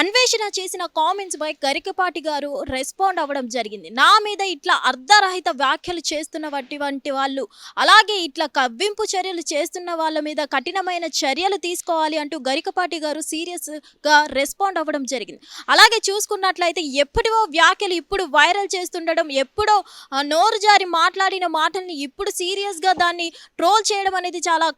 అన్వేషణ చేసిన కామెంట్స్ పై గరికపాటి గారు రెస్పాండ్ అవ్వడం జరిగింది. నా మీద ఇట్లా అర్ధరహిత వ్యాఖ్యలు చేస్తున్న వంటి వంటి వాళ్ళు అలాగే ఇట్లా కవ్వింపు చర్యలు చేస్తున్న వాళ్ళ మీద కఠినమైన చర్యలు తీసుకోవాలి అంటూ గరికపాటి గారు సీరియస్గా రెస్పాండ్ అవ్వడం జరిగింది. అలాగే చూసుకున్నట్లయితే ఎప్పుడో వ్యాఖ్యలు ఇప్పుడు వైరల్ చేస్తుండడం ఎప్పుడో నోరు జారి మాట్లాడిన మాటల్ని ఇప్పుడు సీరియస్గా దాన్ని ట్రోల్ చేయడం అనేది చాలా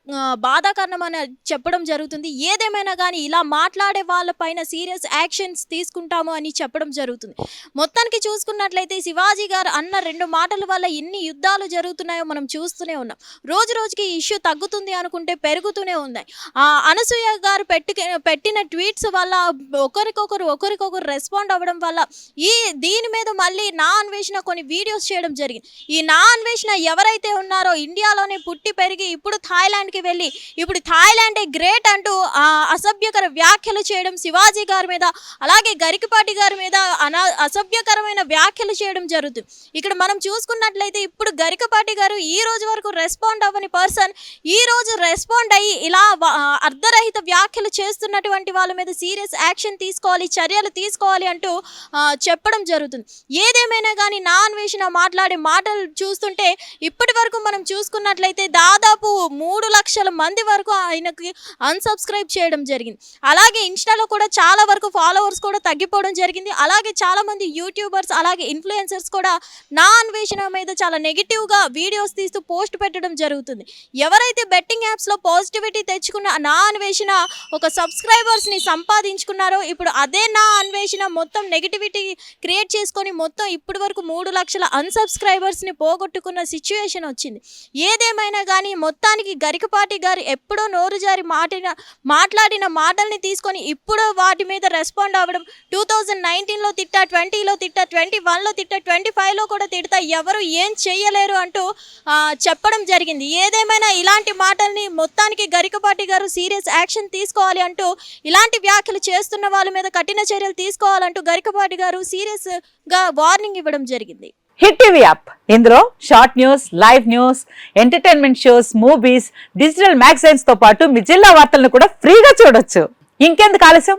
బాధాకరణం అని చెప్పడం జరుగుతుంది. ఏదేమైనా కానీ ఇలా మాట్లాడే వాళ్ళ పైన సీరియస్ యాక్షన్స్ తీసుకుంటాము అని చెప్పడం జరుగుతుంది. మొత్తానికి చూసుకున్నట్లయితే శివాజీ గారు అన్న రెండు మాటల వల్ల ఎన్ని యుద్ధాలు జరుగుతున్నాయో మనం చూస్తూనే ఉన్నాం. రోజు రోజుకి ఇష్యూ తగ్గుతుంది అనుకుంటే పెరుగుతూనే ఉన్నాయి. ఆ అనసూయ గారు పెట్టి పెట్టిన ట్వీట్స్ వల్ల ఒకరికొకరు ఒకరికొకరు రెస్పాండ్ అవ్వడం వల్ల ఈ దీని మీద మళ్ళీ నా అన్వేషణ కొన్ని వీడియోస్ చేయడం జరిగింది. ఈ నా అన్వేషణ ఎవరైతే ఉన్నారో ఇండియాలోనే పుట్టి పెరిగి ఇప్పుడు థాయిలాండ్కి వెళ్ళి ఇప్పుడు థాయిలాండే గ్రేట్ అంటూ ఆ అసభ్యకర వ్యాఖ్యలు చేయడం శివాజీ గారి మీద అలాగే గరికపాటి గారి మీద అనా అసభ్యకరమైన వ్యాఖ్యలు చేయడం జరుగుతుంది ఇక్కడ మనం చూసుకున్నట్లయితే ఇప్పుడు గరికపాటి గారు ఈ రోజు వరకు రెస్పాండ్ అవ్వని పర్సన్ ఈ రోజు రెస్పాండ్ అయ్యి ఇలా అర్ధరహిత వ్యాఖ్యలు చేస్తున్నటువంటి వాళ్ళ మీద సీరియస్ యాక్షన్ తీసుకోవాలి చర్యలు తీసుకోవాలి అంటూ చెప్పడం జరుగుతుంది. ఏదేమైనా కానీ నా అన్వేషణ మాట్లాడే మాటలు చూస్తుంటే ఇప్పటి వరకు మనం చూసుకున్నట్లయితే దాదాపు మూడు లక్షల మంది వరకు ఆయనకి అన్సబ్స్క్రైబ్ చేయడం జరిగింది. అలాగే ఇన్స్టాలో కూడా చాలా వరకు ఫాలోవర్స్ కూడా తగ్గిపోవడం జరిగింది. అలాగే చాలా మంది యూట్యూబర్స్ అలాగే ఇన్ఫ్లుయెన్సర్స్ కూడా నా అన్వేషణ మీద చాలా నెగిటివ్గా వీడియోస్ తీస్తూ పోస్ట్ పెట్టడం జరుగుతుంది. ఎవరైతే బెట్టింగ్ యాప్స్లో పాజిటివిటీ తెచ్చుకున్న నా అన్వేషణ ఒక సబ్స్క్రైబర్స్ని సంపాదించుకున్నారో ఇప్పుడు అదే నా అన్వేషణ మొత్తం నెగిటివిటీ క్రియేట్ చేసుకొని మొత్తం ఇప్పటి వరకు మూడు లక్షల అన్సబ్స్క్రైబర్స్ని పోగొట్టుకున్న సిచ్యువేషన్ వచ్చింది. ఏదేమైనా కానీ మొత్తానికి గరికపాటి గారు ఎప్పుడో నోరు జారి మాటిన మాట్లాడిన మాటల్ని తీసుకొని ఇప్పుడు వాటి మీద రెస్పాండ్ అవ్వడం టూ థౌజండ్ నైన్టీన్లో తిట్టా ట్వంటీలో తిట్టా ట్వంటీ వన్లో తిట్టా ట్వంటీ ఫైవ్లో కూడా తిడతా ఎవరు ఏం చేయలేరు అంటూ చెప్పడం జరిగింది. ఏదేమైనా ఇలాంటి మాటల్ని మొత్తానికి గరికపాటి గారు సీరియస్ యాక్షన్ తీసుకోవాలి అంటూ ఇలాంటి వ్యాఖ్యలు చేస్తున్న వాళ్ళ మీద కఠిన చర్యలు తీసుకోవాలంటూ గరికపాటి గారు సీరియస్గా వార్నింగ్ ఇవ్వడం జరిగింది. Hit TV app. ఇందులో short news live news entertainment shows movies digital మ్యాగజైన్స్తో పాటు మీ జిల్లా వార్తలను కూడా ఫ్రీగా చూడొచ్చు. ఇంకెందుకు ఆలస్యం?